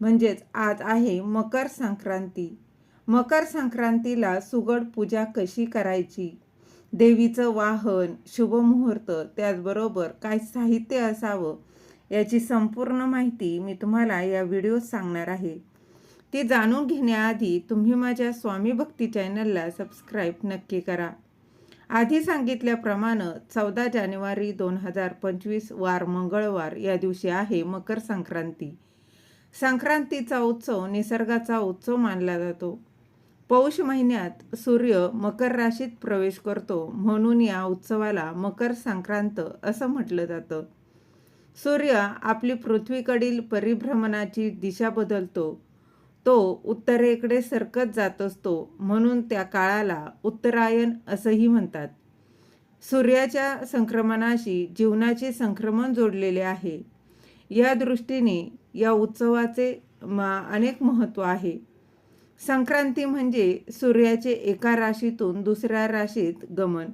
म्हणजेच आज आहे मकर संक्रांती. मकर संक्रांतीला सुगड पूजा कशी करायची? देवीचं वाहन शुभमुहूर्त त्याचबरोबर काय साहित्य असावं याची संपूर्ण माहिती मी तुम्हाला या व्हिडिओत सांगणार आहे. ती जाणून घेण्याआधी तुम्ही माझ्या स्वामी भक्ती चॅनलला सबस्क्राईब नक्की करा. आधी सांगितल्याप्रमाणे चौदा जानेवारी दोन हजार पंचवीस वार मंगळवार या दिवशी आहे मकर संक्रांती. संक्रांतीचा उत्सव निसर्गाचा उत्सव मानला जातो. पौष महिन्यात सूर्य मकर राशीत प्रवेश करतो म्हणून या उत्सवाला मकर संक्रांत असं म्हटलं जातं. सूर्य आपली पृथ्वीकडील परिभ्रमणाची दिशा बदलतो. तो उत्तरेकडे सरकत जात असतो म्हणून त्या काळाला उत्तरायण असंही म्हणतात. सूर्याच्या संक्रमणाशी जीवनाचे संक्रमण जोडलेले आहे. या दृष्टीने या उत्सवाचे मा अनेक महत्त्व आहे. संक्रांती म्हणजे सूर्याचे एका राशीतून दुसऱ्या राशीत गमन.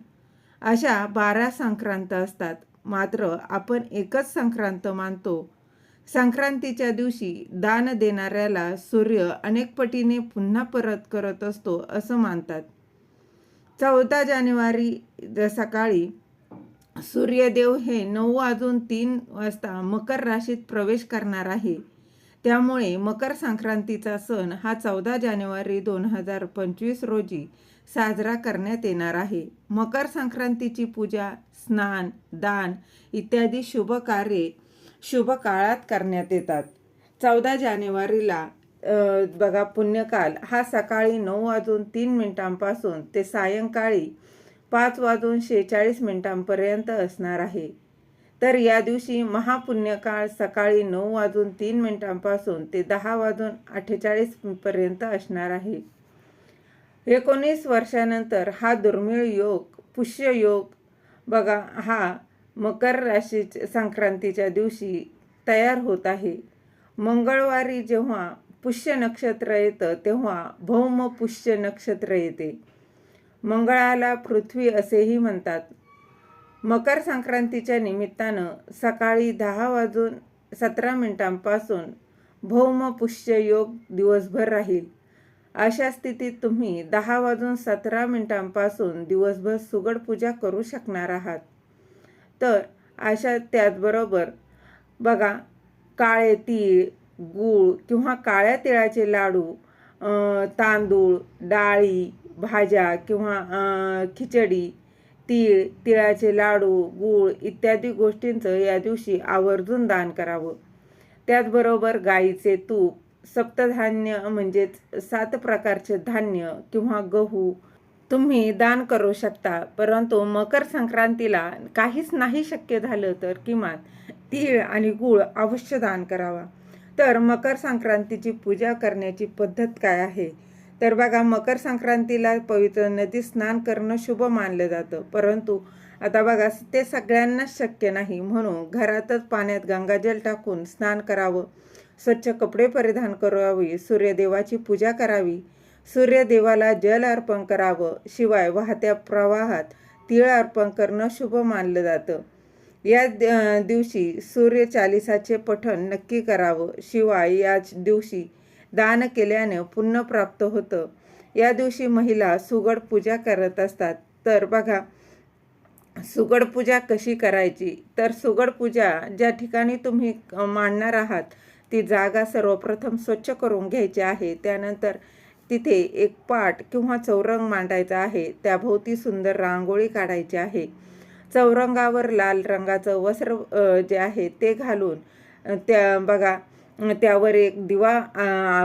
अशा बारा संक्रांत असतात. मात्र आपण एकच संक्रांत मानतो. संक्रांतीच्या दिवशी दान देणाऱ्याला सूर्य अनेक पटीने पुन्हा परत करत असतो असं मानतात. चौदा जानेवारी सकाळी सूर्यदेव हे नऊ वाजून तीन वाजता मकर राशीत प्रवेश करणार आहे. त्यामुळे मकर संक्रांतीचा सण हा चौदा जानेवारी दोन हजार पंचवीस रोजी साजरा करण्यात येणार आहे. मकर संक्रांतीची पूजा स्नान दान इत्यादी शुभ कार्ये शुभ काळात करण्यात येतात. चौदा जानेवारीला बघा पुण्यकाल हा सकाळी नऊ वाजून तीन मिनिटांपासून ते सायंकाळी पाच वाजून शेहेचाळीस मिनिटांपर्यंत असणार आहे. तर या दिवशी महापुण्यकाळ सकाळी नऊ वाजून तीन मिनिटांपासून ते दहा वाजून अठ्ठेचाळीस पर्यंत असणार आहे. एकोणीस वर्षानंतर हा दुर्मिळ योग पुष्य योग बघा हा मकर राशी संक्रांतीच्या दिवशी तयार होत आहे. मंगळवारी जेव्हा पुष्य नक्षत्र येतं तेव्हा भौम पुष्य नक्षत्र येते. मंगळाला पृथ्वी असेही म्हणतात. मकर संक्रांतीच्या निमित्तानं सकाळी दहा वाजून सतरा मिनिटांपासून भौम पुष्य योग दिवसभर राहील. अशा स्थितीत तुम्ही दहा वाजून सतरा मिनिटांपासून दिवसभर सुगड पूजा करू शकणार आहात. तर अशा त्याचबरोबर बघा काळे तीळ गूळ किंवा काळ्या तिळाचे लाडू तांदूळ डाळी भाज्या किंवा खिचडी तीळ तिळाचे लाडू गूळ इत्यादी गोष्टींचं या दिवशी आवर्जून दान करावं. त्याचबरोबर गाईचे तूप सप्तधान्य म्हणजेच सात प्रकारचे धान्य किंवा गहू तुम्ही दान करू शकता. परंतु मकर संक्रांतीला काहीच नाही शक्य झालं तर किमान तीळ आणि गूळ अवश्य दान करावा. तर मकर संक्रांतीची पूजा करण्याची पद्धत काय आहे? तर बघा मकर संक्रांतीला पवित्र नदी स्नान करणं शुभ मानलं जातं. परंतु आता बघा ते सगळ्यांनाच शक्य नाही. म्हणून घरातच पाण्यात गंगाजल टाकून स्नान करावं. स्वच्छ कपडे परिधान करावी. सूर्यदेवाची पूजा करावी. सूर्यदेवाला जल अर्पण करावं. शिवाय वाहत्या प्रवाहात तीळ अर्पण करणं शुभ मानलं जातं. या दिवशी सूर्यचालिसाचे पठण नक्की करावं. शिवाय याच दिवशी दान केल्याने पुण्य प्राप्त होतं. या दिवशी महिला सुगड पूजा करत असतात. तर बघा सुगड पूजा कशी करायची? तर सुगड पूजा ज्या ठिकाणी तुम्ही मांडणार आहात ती जागा सर्वप्रथम स्वच्छ करून घ्यायची आहे. त्यानंतर तिथे एक पाट किंवा चौरंग मांडायचा आहे. त्याभोवती सुंदर रांगोळी काढायची आहे. चौरंगावर लाल रंगाचं वस्त्र जे आहे ते घालून त्या बघा त्यावर एक दिवा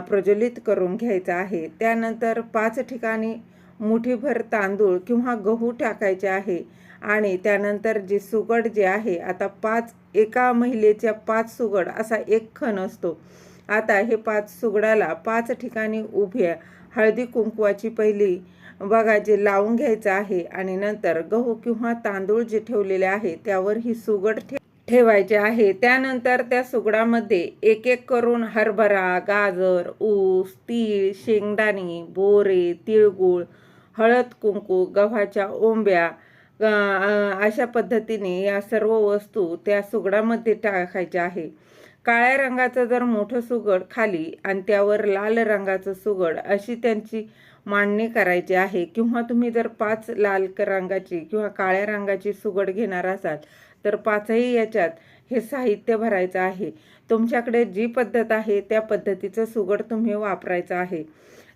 प्रज्वलित करून घ्यायचा आहे. त्यानंतर पाच ठिकाणी मुठीभर तांदूळ किंवा गहू टाकायचे आहे आणि त्यानंतर जे सुगड जे आहे आता पाच एका महिलेच्या पाच सुगड असा एक खण असतो. आता हे पाच सुगडाला पाच ठिकाणी उभ्या हळदी कुंकवाची पहिली बघा जे लावून घ्यायचं आहे आणि नंतर गहू किंवा तांदूळ जे ठेवलेले आहे त्यावर ही सुगड ठे ठेवायचे आहे. त्यानंतर त्या सुगडामध्ये एक एक करून हरभरा गाजर ऊस तीळ शेंगदाणे बोरे तिळगुळ हळद कुंकू गव्हाच्या ओंब्या अशा पद्धतीने या सर्व वस्तू त्या सुगडामध्ये टाकायच्या आहे. काळ्या रंगाचं जर मोठं सुगड खाली आणि त्यावर लाल रंगाचं सुगड अशी त्यांची मांडणी करायची आहे. किंवा तुम्ही जर पाच लाल रंगाची किंवा काळ्या रंगाची सुगड घेणार असाल तर पाचही याच्यात हे साहित्य भरायचं आहे. तुमच्याकडे जी पद्धत आहे त्या पद्धतीचं सुगड तुम्ही वापरायचं आहे.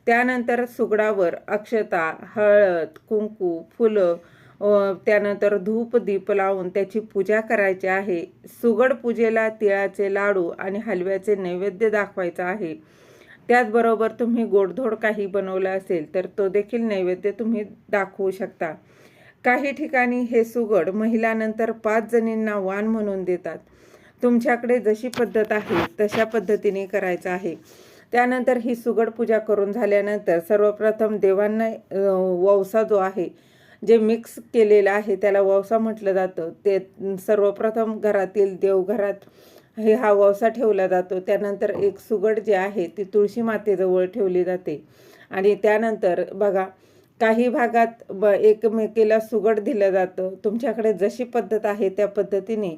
त्यानंतर सुगडावर अक्षता हळद कुंकू फुलं त्यानंतर धूप दीप लावून त्याची पूजा करायची आहे. सुगड पूजेला तिळाचे लाडू आणि हलव्याचे नैवेद्य दाखवायचं आहे. त्याचबरोबर तुम्ही गोडधोड काही बनवलं असेल तर तो देखील नैवेद्य तुम्ही दाखवू शकता. काही ठिकाणी हे सुगड महिलानंतर पाच जणींना वाण म्हणून देतात. तुमच्याकडे जशी पद्धत आहे तशा पद्धतीने करायचं आहे. त्यानंतर ही सुगड पूजा करून झाल्यानंतर सर्वप्रथम देवांना ववसा जो आहे जे मिक्स केलेलं आहे त्याला ववसा म्हटलं जातं. ते सर्वप्रथम घरातील देवघरात हे हा ववसा ठेवला जातो. त्यानंतर एक सुगड जे आहे ती तुळशी मातेजवळ ठेवली जाते. आणि त्यानंतर बघा काही भागात ब एकमेकीला सुगड दिलं जातं. तुमच्याकडे जशी पद्धत आहे त्या पद्धतीने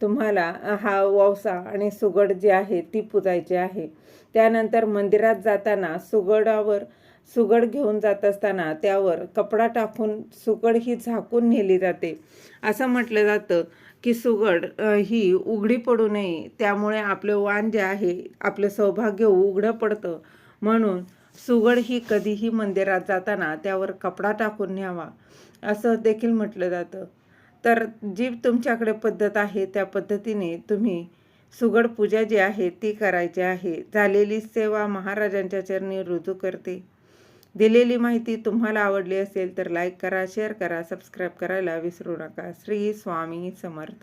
तुम्हाला हा ववसा आणि सुगड जी आहे ती पुजायची आहे. त्यानंतर मंदिरात जाताना सुगडावर सुगड घेऊन जात असताना त्यावर कपडा टाकून सुगड ही झाकून नेली जाते. असं म्हटलं जातं की सुगड ही उघडी पडू नये. त्यामुळे आपलं वाण जे आहे आपलं सौभाग्य उघडं पडतं. म्हणून सुगड ही कधीही मंदिरात जाताना त्यावर कपडा टाकून न्यावा असं देखील म्हटलं जातं. तर जी तुमच्याकडे पद्धत आहे त्या पद्धतीने तुम्ही सुगड पूजा जी आहे ती करायची आहे. झालेली सेवा महाराजांच्या चरणी रुजू करते. दिलेली माहिती तुम्हाला आवडली असेल तर लाईक करा शेअर करा सबस्क्राईब करायला विसरू नका. श्री स्वामी समर्थ.